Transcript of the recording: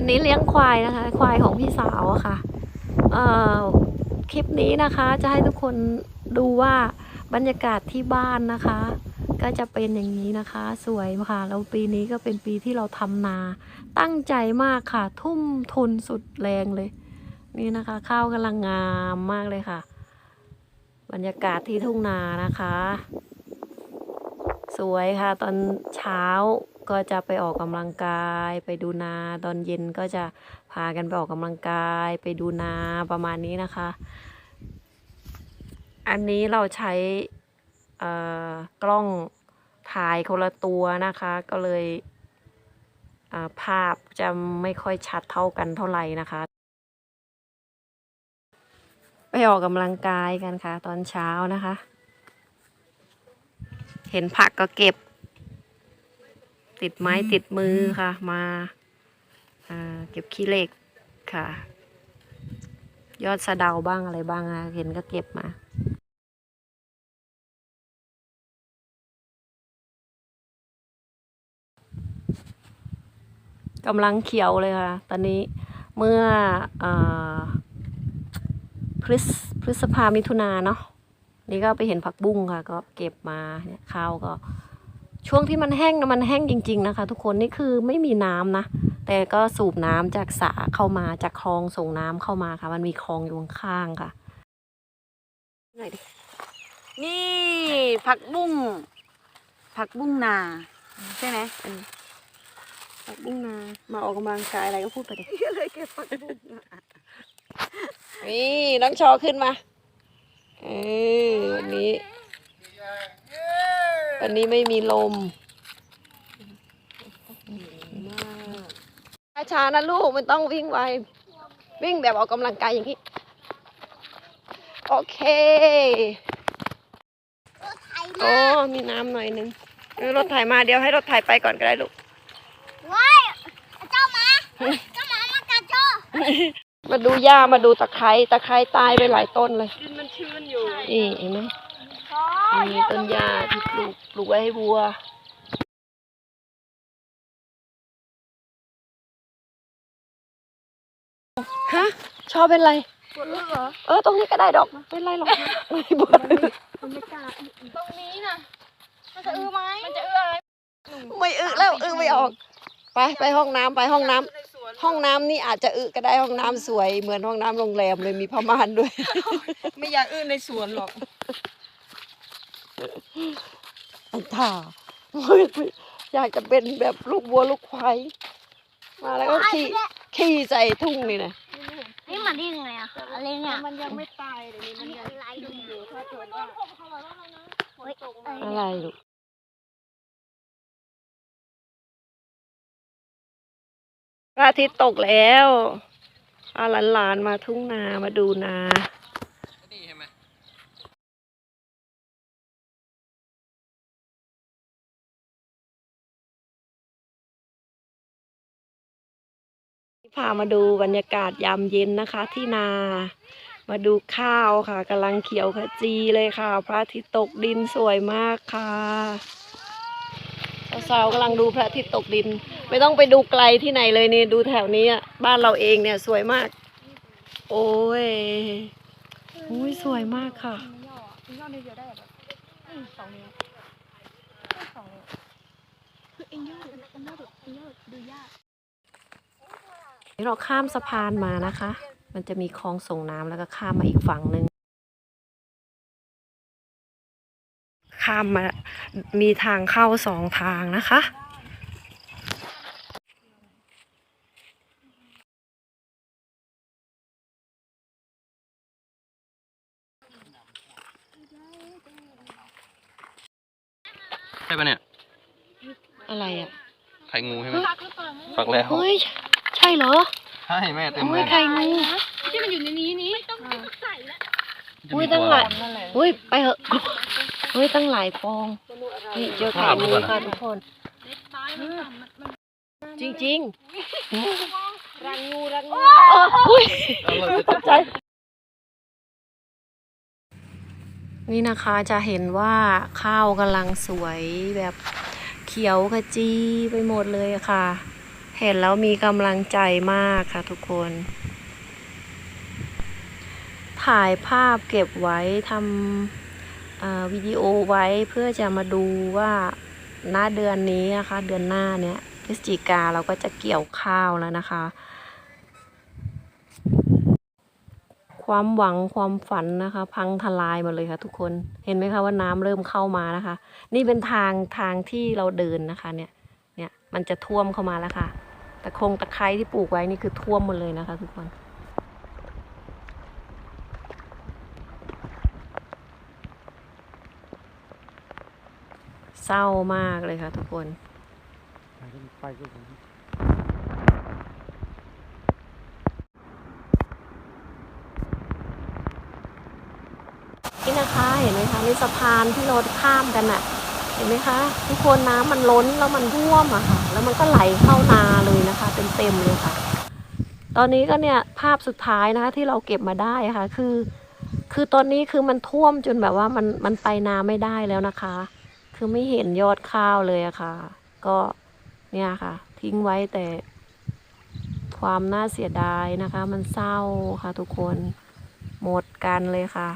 อันนี้เลี้ยงควายนะคะ ควายของพี่สาวอะค่ะเอ่อคลิปนี้นะคะจะให้ทุกคนดูว่าบรรยากาศที่บ้านนะคะ ก็จะเป็นอย่างนี้นะคะ สวยค่ะแล้วปีนี้ก็เป็นปีที่เราทำนา ตั้งใจมากค่ะ ทุ่มทุนสุดแรงเลย นี่นะคะ ข้าวกำลังงามมากเลยค่ะ บรรยากาศที่ทุ่งนานะคะ สวยค่ะตอนเช้า ก็จะไปออกกำลังกาย ไปดูนา ตอนเย็นก็จะพากันไปออกกำลังกาย ไปดูนาประมาณนี้นะคะ อันนี้เราใช้กล้องถ่ายคนละตัวนะคะ ก็เลยาภาพจะไม่ค่อยชัดเท่ากันเท่าไหร่นะคะ ไปออกกำลังกายกันค่ะ ตอนเช้านะคะ เห็นผักก็เก็บ ติดไม้ติดมือค่ะมาอ่าเก็บขี้เหล็กค่ะ ยอดสะเดาบ้างอะไรบ้างอะเห็นก็เก็บมากำลังเขียวเลยค่ะ ตอนนี้เมื่ออาพฤษพฤษภามิถุนาเนาะนี่ก็ไปเห็นผักบุ้งค่ะ ก็เก็บมาเนี่ยข้าวก็ ช่วงที่มันแห้งนะมันแห้งจริง ๆนะคะ ทุกคนนี่คือไม่มีน้ำนะ แต่ก็สูบน้ำจากสระเข้ามาจากคลองส่งน้ำเข้ามาค่ะ มันมีคลองอยู่ข้างๆค่ะหน่อยดินี่ผักบุ้งผักบุ้งนา ใช่ไหมผักบุ้งนา มาออกกำลังกายอะไรก็พูดไปดิเลยเก็บผักบุ้งนี่น้องชอขึ้นมาเออวันนี้ วันนี้ไม่มีลมช้าๆนะลูกมันต้องวิ่งไว วิ่งแบบออกกำลังกายอย่างนี้ โอเคโอ้มีน้ำหน่อยนึงเออรถถ่ายมาเดี๋ยวให้รถถ่ายไปก่อนก็ได้ลูกว้ายเจ้าหมาเจ้าหมามากัดเจ้ามาดูหญ้ามาดูตะไคร้ตะไคร้ตายไปหลายต้นเลยดินมันชื้นอยู่นี่เห็นไหมโอ้ มีต้นหญ้าที่ปลูกปลูกไว้ให้วัวฮะชอบเป็นไรปวดหัวเหรอเออตรงนี้ก็ได้ดอกไม่เป็นไรหรอกไม่ปวดมันไม่กล้าตรงนี้น่ะมันจะอื้อไหมมันจะเอื้ออะไรไม่อึแล้วอึไม่ออก ไปไปห้องน้ำไปห้องน้ำในสวนห้องน้ำนี่อาจจะอึก็ได้ห้องน้ำสวย เหมือนห้องน้ำโรงแรมเลยมีผ้าม่านด้วย ไม่อยากอื้อในสวนหรอก อันท่าโอ้ยอยากจะเป็นแบบลูกวัวลูกควายมาแล้วก็ขี่ขี่ใส่ทุ่งนี่นะนี่มันได้ยังไงอะอะไรเนี่ยมันยังไม่ตายเลยนี่อัมันนนี้ยังอะไรอยู่ถ้าเกิดว่าเฮ้ยเอ้ยอะไรลูกพระอาทิตย์ตกแล้วเอาหลานๆมาทุ่งนามาดูนา พามาดูบรรยากาศยามเย็นนะคะ ที่นา มาดูข้าวค่ะกำลังเขียวขจีเลยค่ะ พระอาทิตย์ตกดินสวยมากค่ะสาวๆกำลังดูพระอาทิตย์ตกดิน ไม่ต้องไปดูไกลที่ไหนเลยนี่ดูแถวนี้บ้านเราเองเนี่ยสวยมาก โอ้ยอุ้ยสวยมากค่ะยอดเดียวได้แบบสองนิ้วสองนิ้วคือเอ็นยอดเอ็นยอดเอ็นยอดดูยาก เราข้ามสะพานมานะคะ มันจะมีคลองส่งน้ำแล้วก็ข้ามมาอีกฝั่งหนึ่งข้ามมามีทางเข้าสองทางนะคะ ใช่ปะเนี่ย อะไรอะไข่งูใช่ไหมฝักแล้ว เฮ้ย ใช่เหรอ ใช่แม่เต็มเลเฮ้ยยไข่งูที่มันอยู่ในนี้นี่ไม่ต้องใส่ละจะอุ้ยมีตั้งตัวหลายนั่นแหละเฮ้ยไปเหอะเฮ้ยตั้งหลายฟองนี่เจอไข่งูค่ะทุกคนจริงๆรังงูรังงูอุ้ยเอาเลยตกใจ นี่นะคะจะเห็นว่าข้าวกำลังสวยแบบเขียวขจีไปหมดเลยค่ะ เห็นแล้วมีกำลังใจมากค่ะทุกคน ถ่ายภาพเก็บไว้ทำวิดีโอไว้เพื่อจะมาดูว่าหน้าเดือนนี้นะคะ เดือนหน้าเนี่ยพฤศจิกาเราก็จะเกี่ยวข้าวแล้วนะคะ ความหวังความฝันนะคะ พังทลายหมดเลยค่ะทุกคนเห็นไหมคะว่าน้ำเริ่มเข้ามานะคะ นี่เป็นทางทางที่เราเดินนะคะเนี่ยเนี่ยมันจะท่วมเข้ามาแล้วค่ะ ตะคงตะไคร้ที่ปลูกไว้นี่คือท่วมหมดเลยนะคะทุกคนเศร้ามากเลยค่ะทุกคนนี่นะคะเห็นไหมคะนี่สะพานที่เราข้ามกันอะ ห็นไหมคะทุกคนน้ำมันล้นแล้วมันท่วมอะค่ะ แล้วมันก็ไหลเข้านาเลยนะคะเต็มๆเลยค่ะ ตอนนี้ก็เนี่ยภาพสุดท้ายนะคะที่เราเก็บมาได้ค่ะ คือ คือตอนนี้คือมันท่วมจนแบบว่ามันมันไปนาไม่ได้แล้วนะคะ คือไม่เห็นยอดข้าวเลยอะค่ะ ก็เนี่ยค่ะ ทิ้งไว้แต่ความน่าเสียดายนะคะ มันเศร้าค่ะทุกคนหมดกันเลยค่ะ